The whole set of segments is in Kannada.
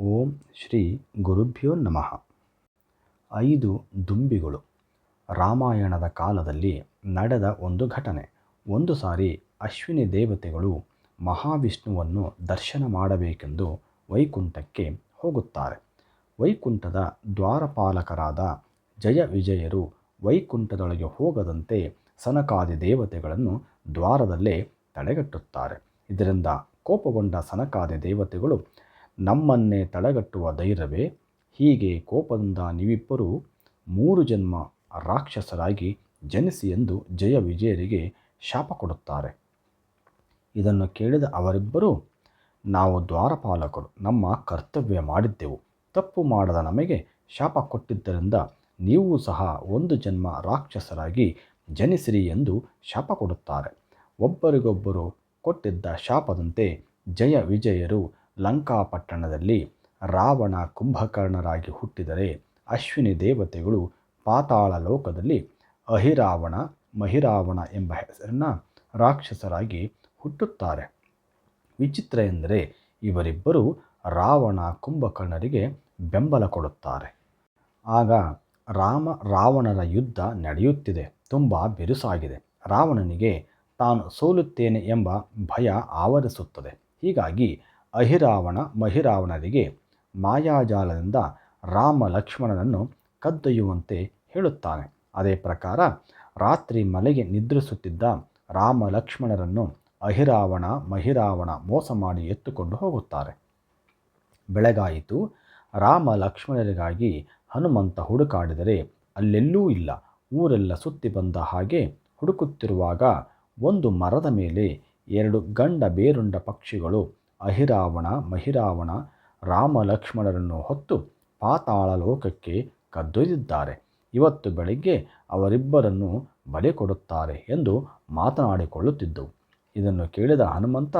ಓಂ ಶ್ರೀ ಗುರುಭ್ಯೋ ನಮಃ. ಐದು ದುಂಬಿಗಳು. ರಾಮಾಯಣದ ಕಾಲದಲ್ಲಿ ನಡೆದ ಒಂದು ಘಟನೆ. ಒಂದು ಸಾರಿ ಅಶ್ವಿನಿ ದೇವತೆಗಳು ಮಹಾವಿಷ್ಣುವನ್ನು ದರ್ಶನ ಮಾಡಬೇಕೆಂದು ವೈಕುಂಠಕ್ಕೆ ಹೋಗುತ್ತಾರೆ. ವೈಕುಂಠದ ದ್ವಾರಪಾಲಕರಾದ ಜಯ ವಿಜಯರು ವೈಕುಂಠದೊಳಗೆ ಹೋಗದಂತೆ ಸನಕಾದಿ ದೇವತೆಗಳನ್ನು ದ್ವಾರದಲ್ಲೇ ತಡೆಗಟ್ಟುತ್ತಾರೆ. ಇದರಿಂದ ಕೋಪಗೊಂಡ ಸನಕಾದಿ ದೇವತೆಗಳು ನಮ್ಮನ್ನೇ ತಡೆಗಟ್ಟುವ ಧೈರ್ಯವೇ? ಹೀಗೆ ಕೋಪದಿಂದ ನೀವಿಬ್ಬರೂ ಮೂರು ಜನ್ಮ ರಾಕ್ಷಸರಾಗಿ ಜನಿಸಿ ಎಂದು ಜಯ ವಿಜಯರಿಗೆ ಶಾಪ ಕೊಡುತ್ತಾರೆ. ಇದನ್ನು ಕೇಳಿದ ಅವರಿಬ್ಬರೂ, ನಾವು ದ್ವಾರಪಾಲಕರು ನಮ್ಮ ಕರ್ತವ್ಯ ಮಾಡಿದ್ದೆವು. ತಪ್ಪು ಮಾಡದ ನಮಗೆ ಶಾಪ ಕೊಟ್ಟಿದ್ದರಿಂದ ನೀವು ಸಹ ಒಂದು ಜನ್ಮ ರಾಕ್ಷಸರಾಗಿ ಜನಿಸಿರಿ ಎಂದು ಶಾಪ ಕೊಡುತ್ತಾರೆ. ಒಬ್ಬರಿಗೊಬ್ಬರು ಕೊಟ್ಟಿದ್ದ ಶಾಪದಂತೆ ಜಯ ವಿಜಯರು ಲಂಕಾಪಟ್ಟಣದಲ್ಲಿ ರಾವಣ ಕುಂಭಕರ್ಣರಾಗಿ ಹುಟ್ಟಿದರೆ ಅಶ್ವಿನಿ ದೇವತೆಗಳು ಪಾತಾಳ ಲೋಕದಲ್ಲಿ ಅಹಿರಾವಣ, ಮಹಿರಾವಣ ಎಂಬ ಹೆಸರಿನ ರಾಕ್ಷಸರಾಗಿ ಹುಟ್ಟುತ್ತಾರೆ. ವಿಚಿತ್ರ ಎಂದರೆ ಇವರಿಬ್ಬರು ರಾವಣ ಕುಂಭಕರ್ಣರಿಗೆ ಬೆಂಬಲ ಕೊಡುತ್ತಾರೆ. ಆಗ ರಾಮ, ರಾವಣರ ಯುದ್ಧ ನಡೆಯುತ್ತಿದೆ. ತುಂಬ ಬಿರುಸಾಗಿದೆ. ರಾವಣನಿಗೆ ತಾನು ಸೋಲುತ್ತೇನೆ ಎಂಬ ಭಯ ಆವರಿಸುತ್ತದೆ. ಹೀಗಾಗಿ ಅಹಿರಾವಣ ಮಹಿರಾವಣರಿಗೆ ಮಾಯಾಜಾಲದಿಂದ ರಾಮ ಲಕ್ಷ್ಮಣನನ್ನು ಕದ್ದೊಯ್ಯುವಂತೆ ಹೇಳುತ್ತಾನೆ. ಅದೇ ಪ್ರಕಾರ ರಾತ್ರಿ ಮಲೆಗೆ ನಿದ್ರಿಸುತ್ತಿದ್ದ ರಾಮ ಲಕ್ಷ್ಮಣರನ್ನು ಅಹಿರಾವಣ ಮಹಿರಾವಣ ಮೋಸ ಮಾಡಿ ಎತ್ತುಕೊಂಡು ಹೋಗುತ್ತಾರೆ. ಬೆಳಗಾಯಿತು. ರಾಮ ಲಕ್ಷ್ಮಣರಿಗಾಗಿ ಹನುಮಂತ ಹುಡುಕಾಡಿದರೆ ಅಲ್ಲೆಲ್ಲೂ ಇಲ್ಲ. ಊರೆಲ್ಲ ಸುತ್ತಿ ಬಂದ ಹಾಗೆ ಹುಡುಕುತ್ತಿರುವಾಗ ಒಂದು ಮರದ ಮೇಲೆ ಎರಡು ಗಂಡ ಬೇರುಂಡ ಪಕ್ಷಿಗಳು ಅಹಿರಾವಣ, ಮಹಿರಾವಣ, ರಾಮ ಲಕ್ಷ್ಮಣರನ್ನು ಹೊತ್ತು ಪಾತಾಳ ಲೋಕಕ್ಕೆ ಕದ್ದೊಯ್ದಿದ್ದಾರೆ. ಇವತ್ತು ಬೆಳಿಗ್ಗೆ ಅವರಿಬ್ಬರನ್ನು ಬಲೆ ಕೊಡುತ್ತಾರೆ ಎಂದು ಮಾತನಾಡಿಕೊಳ್ಳುತ್ತಿದ್ದವು ಇದನ್ನು ಕೇಳಿದ ಹನುಮಂತ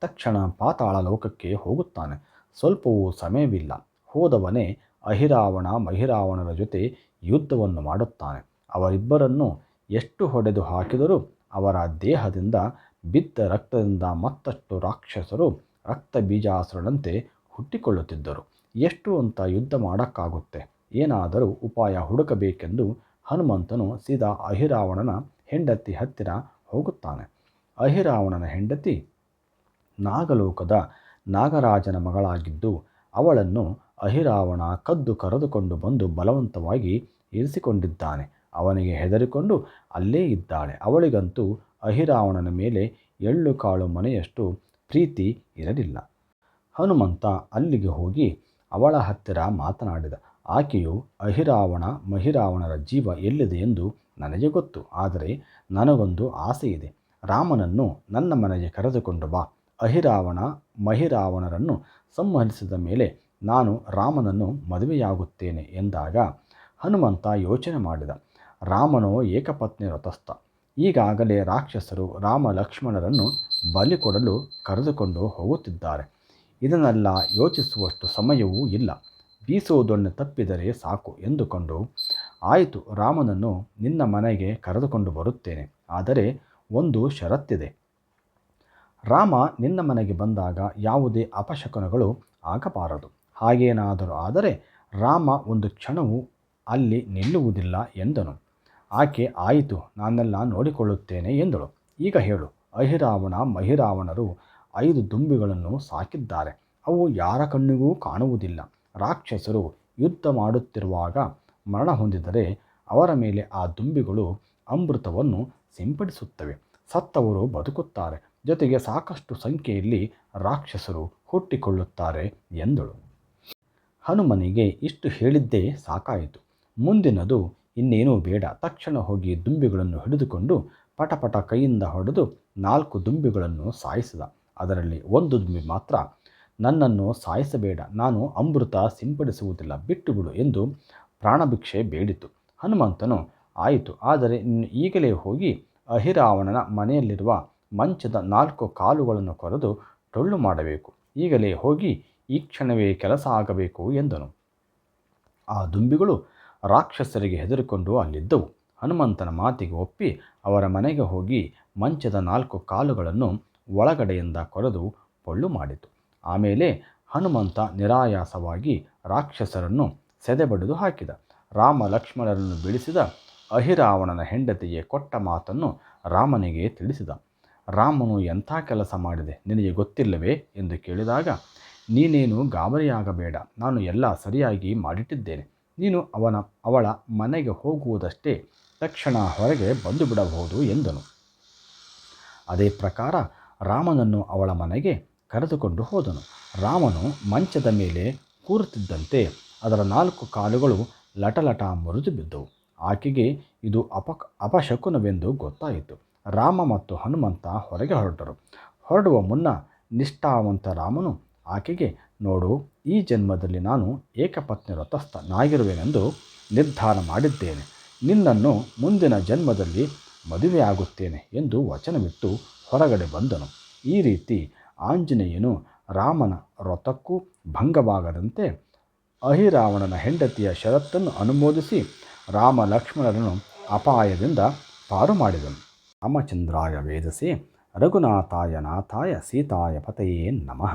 ತಕ್ಷಣ ಪಾತಾಳ ಲೋಕಕ್ಕೆ ಹೋಗುತ್ತಾನೆ. ಸ್ವಲ್ಪವೂ ಸಮಯವಿಲ್ಲ. ಹೋದವನೇ ಅಹಿರಾವಣ, ಮಹಿರಾವಣರ ಜೊತೆ ಯುದ್ಧವನ್ನು ಮಾಡುತ್ತಾನೆ. ಅವರಿಬ್ಬರನ್ನು ಎಷ್ಟು ಹೊಡೆದು ಹಾಕಿದರೂ ಅವರ ದೇಹದಿಂದ ಬಿದ್ದ ರಕ್ತದಿಂದ ಮತ್ತಷ್ಟು ರಾಕ್ಷಸರು ರಕ್ತ ಬೀಜಾಸುರನಂತೆ ಹುಟ್ಟಿಕೊಳ್ಳುತ್ತಿದ್ದರು. ಎಷ್ಟು ಅಂತ ಯುದ್ಧ ಮಾಡೋಕ್ಕಾಗುತ್ತೆ? ಏನಾದರೂ ಉಪಾಯ ಹುಡುಕಬೇಕೆಂದು ಹನುಮಂತನು ಸೀದಾ ಅಹಿರಾವಣನ ಹೆಂಡತಿ ಹತ್ತಿರ ಹೋಗುತ್ತಾನೆ. ಅಹಿರಾವಣನ ಹೆಂಡತಿ ನಾಗಲೋಕದ ನಾಗರಾಜನ ಮಗಳಾಗಿದ್ದು, ಅವಳನ್ನು ಅಹಿರಾವಣ ಕದ್ದು ಕರೆದುಕೊಂಡು ಬಂದು ಬಲವಂತವಾಗಿ ಇರಿಸಿಕೊಂಡಿದ್ದಾನೆ. ಅವನಿಗೆ ಹೆದರಿಕೊಂಡು ಅಲ್ಲೇ ಇದ್ದಾಳೆ. ಅವಳಿಗಂತೂ ಅಹಿರಾವಣನ ಮೇಲೆ ಎಳ್ಳು ಕಾಳು ಮನೆಯಷ್ಟು ಪ್ರೀತಿ ಇರಲಿಲ್ಲ. ಹನುಮಂತ ಅಲ್ಲಿಗೆ ಹೋಗಿ ಅವಳ ಹತ್ತಿರ ಮಾತನಾಡಿದ, ಆಕೆಯು ಅಹಿರಾವಣ, ಮಹಿರಾವಣರ ಜೀವ ಎಲ್ಲಿದೆ ಎಂದು ನನಗೆ ಗೊತ್ತು. ಆದರೆ ನನಗೊಂದು ಆಸೆ ಇದೆ. ರಾಮನನ್ನು ನನ್ನ ಮನೆಗೆ ಕರೆದುಕೊಂಡು ಬಾ. ಅಹಿರಾವಣ, ಮಹಿರಾವಣರನ್ನು ಸಂಹರಿಸಿದ ಮೇಲೆ ನಾನು ರಾಮನನ್ನು ಮದುವೆಯಾಗುತ್ತೇನೆ ಎಂದಾಗ ಹನುಮಂತ ಯೋಚನೆ ಮಾಡಿದ, ರಾಮನೋ ಏಕಪತ್ನಿ ವ್ರತಸ್ಥ ಈಗಾಗಲೇ ರಾಕ್ಷಸರು ರಾಮ ಲಕ್ಷ್ಮಣರನ್ನು ಬಲಿ ಕೊಡಲು ಕರೆದುಕೊಂಡು ಹೋಗುತ್ತಿದ್ದಾರೆ. ಇದನ್ನೆಲ್ಲ ಯೋಚಿಸುವಷ್ಟು ಸಮಯವೂ ಇಲ್ಲ. ಬೀಸುವುದನ್ನು ತಪ್ಪಿದರೆ ಸಾಕು ಎಂದುಕೊಂಡು ಆಯಿತು, ರಾಮನನ್ನು ನಿನ್ನ ಮನೆಗೆ ಕರೆದುಕೊಂಡು ಬರುತ್ತೇನೆ. ಆದರೆ ಒಂದು ಷರತ್ತಿದೆ. ರಾಮ ನಿನ್ನ ಮನೆಗೆ ಬಂದಾಗ ಯಾವುದೇ ಅಪಶಕನಗಳು ಆಗಬಾರದು. ಹಾಗೇನಾದರೂ ಆದರೆ ರಾಮ ಒಂದು ಕ್ಷಣವೂ ಅಲ್ಲಿ ನಿಲ್ಲುವುದಿಲ್ಲ ಎಂದನು. ಆಕೆ ಆಯಿತು, ನಾನೆಲ್ಲ ನೋಡಿಕೊಳ್ಳುತ್ತೇನೆ ಎಂದಳು. ಈಗ ಹೇಳು. ಅಹಿರಾವಣ, ಮಹಿರಾವಣರು ಐದು ದುಂಬಿಗಳನ್ನು ಸಾಕಿದ್ದಾರೆ. ಅವು ಯಾರ ಕಣ್ಣಿಗೂ ಕಾಣುವುದಿಲ್ಲ. ರಾಕ್ಷಸರು ಯುದ್ಧ ಮಾಡುತ್ತಿರುವಾಗ ಮರಣ ಹೊಂದಿದರೆ ಅವರ ಮೇಲೆ ಆ ದುಂಬಿಗಳು ಅಮೃತವನ್ನು ಸಿಂಪಡಿಸುತ್ತವೆ. ಸತ್ತವರು ಬದುಕುತ್ತಾರೆ. ಜೊತೆಗೆ ಸಾಕಷ್ಟು ಸಂಖ್ಯೆಯಲ್ಲಿ ರಾಕ್ಷಸರು ಹುಟ್ಟಿಕೊಳ್ಳುತ್ತಾರೆ ಎಂದಳು. ಹನುಮನಿಗೆ ಇಷ್ಟು ಹೇಳಿದ್ದೇ ಸಾಕಾಯಿತು. ಮುಂದಿನದು ಇನ್ನೇನೂ ಬೇಡ. ತಕ್ಷಣ ಹೋಗಿ ದುಂಬಿಗಳನ್ನು ಹಿಡಿದುಕೊಂಡು ಪಟಪಟ ಕೈಯಿಂದ ಹೊಡೆದು ನಾಲ್ಕು ದುಂಬಿಗಳನ್ನು ಸಾಯಿಸಿದ. ಅದರಲ್ಲಿ ಒಂದು ದುಂಬಿ ಮಾತ್ರ, ನನ್ನನ್ನು ಸಾಯಿಸಬೇಡ. ನಾನು ಅಮೃತ ಸಿಂಪಡಿಸುವುದಿಲ್ಲ. ಬಿಟ್ಟುಬಿಡು ಎಂದು ಪ್ರಾಣಭಿಕ್ಷೆ ಬೇಡಿತು ಹನುಮಂತನು, ಆಯಿತು. ಆದರೆ ನೀನು ಈಗಲೇ ಹೋಗಿ ಅಹಿರಾವಣನ ಮನೆಯಲ್ಲಿರುವ ಮಂಚದ ನಾಲ್ಕು ಕಾಲುಗಳನ್ನು ಕೊರೆದು ಟೊಳ್ಳು ಮಾಡಬೇಕು. ಈಗಲೇ ಹೋಗಿ ಈ ಕ್ಷಣವೇ ಕೆಲಸ ಆಗಬೇಕು ಎಂದನು. ಆ ದುಂಬಿಗಳು ರಾಕ್ಷಸರಿಗೆ ಹೆದರಿಕೊಂಡು ಅಲ್ಲಿದ್ದವು. ಹನುಮಂತನ ಮಾತಿಗೆ ಒಪ್ಪಿ ಅವರ ಮನೆಗೆ ಹೋಗಿ ಮಂಚದ ನಾಲ್ಕು ಕಾಲುಗಳನ್ನು ಒಳಗಡೆಯಿಂದ ಕೊರೆದು ಪೊಳ್ಳು ಮಾಡಿತು. ಆಮೇಲೆ ಹನುಮಂತ ನಿರಾಯಾಸವಾಗಿ ರಾಕ್ಷಸರನ್ನು ಸೆದೆಬಡಿದು ಹಾಕಿದ. ರಾಮ ಲಕ್ಷ್ಮಣರನ್ನು ಬಿಡಿಸಿದ ಅಹಿರಾವಣನ ಹೆಂಡತಿಗೆ ಕೊಟ್ಟ ಮಾತನ್ನು ರಾಮನಿಗೆ ತಿಳಿಸಿದ. ರಾಮನು ಎಂಥ ಕೆಲಸ ಮಾಡಿದೆ ನಿನಗೆ ಗೊತ್ತಿಲ್ಲವೇ ಎಂದು ಕೇಳಿದಾಗ, ನೀನೇನು ಗಾಬರಿಯಾಗಬೇಡ, ನಾನು ಎಲ್ಲ ಸರಿಯಾಗಿ ಮಾಡಿಟ್ಟಿದ್ದೇನೆ. ನೀನು ಅವನ, ಅವಳ ಮನೆಗೆ ಹೋಗುವುದಷ್ಟೇ ತಕ್ಷಣ ಹೊರಗೆ ಬಂದು ಬಿಡಬಹುದು ಎಂದನು. ಅದೇ ಪ್ರಕಾರ ರಾಮನನ್ನು ಅವಳ ಮನೆಗೆ ಕರೆದುಕೊಂಡು ಹೋದನು. ರಾಮನು ಮಂಚದ ಮೇಲೆ ಕೂರುತ್ತಿದ್ದಂತೆ ಅದರ ನಾಲ್ಕು ಕಾಲುಗಳು ಲಟಲಟ ಮುರಿದು ಬಿದ್ದವು ಆಕೆಗೆ ಇದು ಅಪ, ಅಪಶಕುನವೆಂದು ಗೊತ್ತಾಯಿತು. ರಾಮ ಮತ್ತು ಹನುಮಂತ ಹೊರಗೆ ಹೊರಟರು. ಹೊರಡುವ ಮುನ್ನ ನಿಷ್ಠಾವಂತ ರಾಮನು ಆಕೆಗೆ ನೋಡು, ಈ ಜನ್ಮದಲ್ಲಿ ನಾನು ಏಕಪತ್ನಿ ವ್ರತಸ್ಥನಾಗಿರುವೆನೆಂದು ನಿರ್ಧಾರ ಮಾಡಿದ್ದೇನೆ. ನಿನ್ನನ್ನು ಮುಂದಿನ ಜನ್ಮದಲ್ಲಿ ಮದುವೆಯಾಗುತ್ತೇನೆ ಎಂದು ವಚನವಿಟ್ಟು ಹೊರಗಡೆ ಬಂದನು. ಈ ರೀತಿ ಆಂಜನೇಯನು ರಾಮನ ವ್ರತಕ್ಕೂ ಭಂಗವಾಗದಂತೆ ಅಹಿರಾವಣನ ಹೆಂಡತಿಯ ಷರತ್ತನ್ನು ಅನುಮೋದಿಸಿ ರಾಮ ಲಕ್ಷ್ಮಣರನ್ನು ಅಪಾಯದಿಂದ ಪಾರು ಮಾಡಿದನು ರಾಮಚಂದ್ರಾಯ ವೇದಸೆ, ರಘುನಾಥಾಯ ನಾಥಾಯ ಸೀತಾಯ ಪತಯೇ ನಮಃ.